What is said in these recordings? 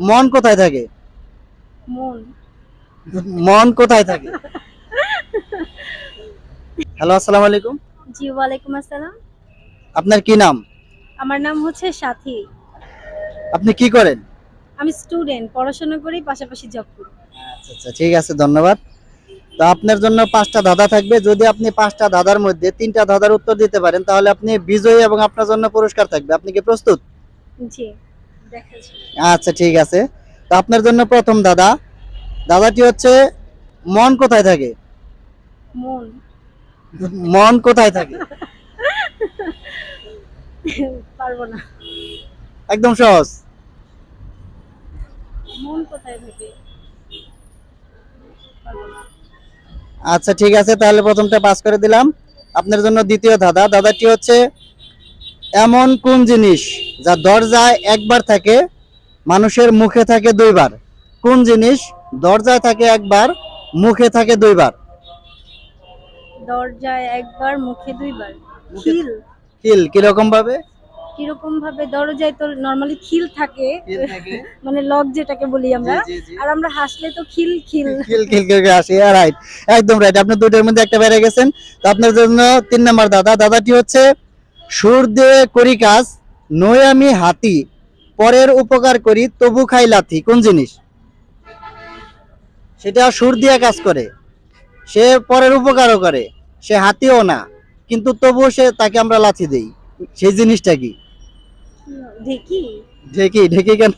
মন কোথায় থাকে? মন। মন কোথায় থাকে? হ্যালো আসসালামু আলাইকুম। জি ওয়ালাইকুম আসসালাম। আপনার কি নাম? আমার নাম হচ্ছে সাথী। আপনি কি করেন? আমি স্টুডেন্ট পড়াশোনা করি পাশাপাশি জব করি। আচ্ছা আচ্ছা ঠিক আছে ধন্যবাদ। তো আপনার জন্য পাঁচটা ধাঁধা থাকবে। যদি আপনি পাঁচটা ধাঁধার মধ্যে তিনটা ধাঁধার উত্তর দিতে পারেন তাহলে আপনি বিজয়ী এবং আপনার জন্য পুরস্কার থাকবে। আপনি কি প্রস্তুত? জি। আচ্ছা ঠিক আছে। তো আপনার জন্য প্রথম দাদা। দাদাটি হচ্ছে মন কোথায় থাকে? মন। মন কোথায় থাকে? পারব না। একদম সহজ। মন কোথায় থাকে? আচ্ছা ঠিক আছে তাহলে প্রথমটা পাস করে দিলাম। আপনার জন্য দ্বিতীয় দাদা। দাদাটি হচ্ছে এমন কোন জিনিস যা দরজায় একবার থাকে মানুষের মুখে থাকে দুইবার? কোন জিনিস দরজায় থাকে একবার মুখে থাকে দুইবার? দরজায় একবার মুখে দুইবার। খিল। কিল কীরকম ভাবে? কীরকম ভাবে? দরজায় তো নরমালি খিল থাকে। মানে লক যেটাকে বলি আমরা। আর আমরা হাসলে তো খিল খিল। কিল কিল করে আসে। রাইট একদম রাইট আপনি দুটোর মধ্যে একটা বেড়ে গেছেন। তো আপনার জন্য তিন নম্বর দাদা। দাদাটি হচ্ছে সুর দিয়ে করি কাজ নই আমি হাতি পরের উপকার করি তবু খাই লাথি কোন জিনিস? সেটা সুর দিয়ে কাজ করে। সে পরের উপকারও করে সে হাতিও না কিন্তু তবুও সে তাকে আমরা লাথি দেই। সেই জিনিসটা কি? ঢেকি? ঢেকি ঢেকি কেন?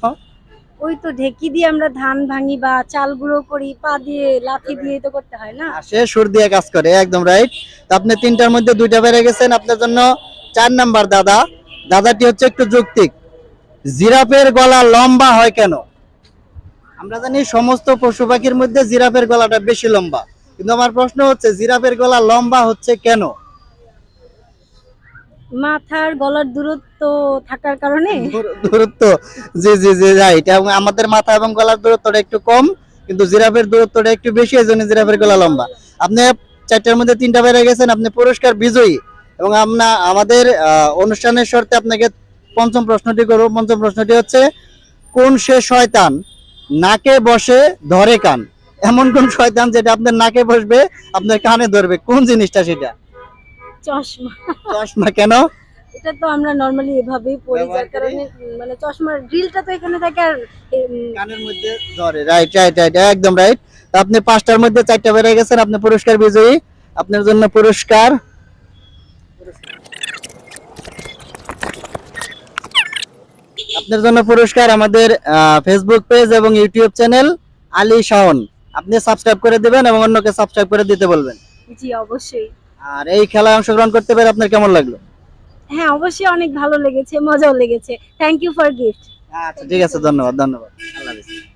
ওই তো ঢেকি দিয়ে আমরা ধান ভাঙি বা চাল গুঁড়ো করি পা দিয়ে লাঠি দিয়ে তো করতে হয় না? সে সুর দিয়ে কাজ করে একদম রাইট আপনি তিনটার মধ্যে দুইটা বেড়ে গেছেন আপনার জন্য চার নাম্বার দাদা দাদাটি হচ্ছে একটু যৌক্তিক। জিরাফের গলা লম্বা হয় কেন? আমরা জানি সমস্ত পশু পাখির মধ্যে জিরাফের গলাটা বেশি লম্বা। কিন্তু আমার প্রশ্ন হচ্ছে জিরাফের গলা লম্বা হচ্ছে কেন? মাথার গলার দূরত্ব থাকার কারণে? দূরত্ব জি জি জি রাইট এবং আমাদের মাথা এবং গলার দূরত্বটা একটু কম কিন্তু জিরাফের দূরত্বটা একটু বেশি এই জন্য জিরাফের গলা লম্বা। আপনি চারটার মধ্যে তিনটা বেড়ে গেছেন আপনি পুরস্কার বিজয়ী। এবং আমরা আমাদের অনুষ্ঠানের শর্তে আপনাকে পঞ্চম প্রশ্নটি করব। পঞ্চম প্রশ্নটি হচ্ছে কোন সে শয়তান নাকে বসে ধরে কান? এমন কোন শয়তান যেটা আপনার নাকে বসবে আপনার কানে ধরবে? কোন জিনিসটা সেটা? চশমা। চশমা কেন? এটা তো আমরা নর্মালি এভাবেই পড়ি যার কারণে মানে চশমার ড্রিলটা তো এখানে থাকে আর কানের মধ্যে ধরে। রাইট রাইট রাইট একদম রাইট আপনি পাঁচটার মধ্যে চারটা বেড়ে গেছেন আপনি পুরস্কার বিজয়ী। আপনার জন্য পুরস্কার আপনার জন্য পুরস্কার আমাদের ফেসবুক পেজ এবং ইউটিউব চ্যানেল আলী শাওন। আপনি সাবস্ক্রাইব করে দিবেন এবং অন্যকে সাবস্ক্রাইব করে দিতে বলবেন। জি অবশ্যই। আর এই খেলায় অংশগ্রহণ করতে পেরে আপনার কেমন লাগল? হ্যাঁ অবশ্যই অনেক ভালো লেগেছে মজাও লেগেছে। থ্যাংক ইউ ফর গিফট আচ্ছা ঠিক আছে ধন্যবাদ ধন্যবাদ। আল্লাহ হাফেজ।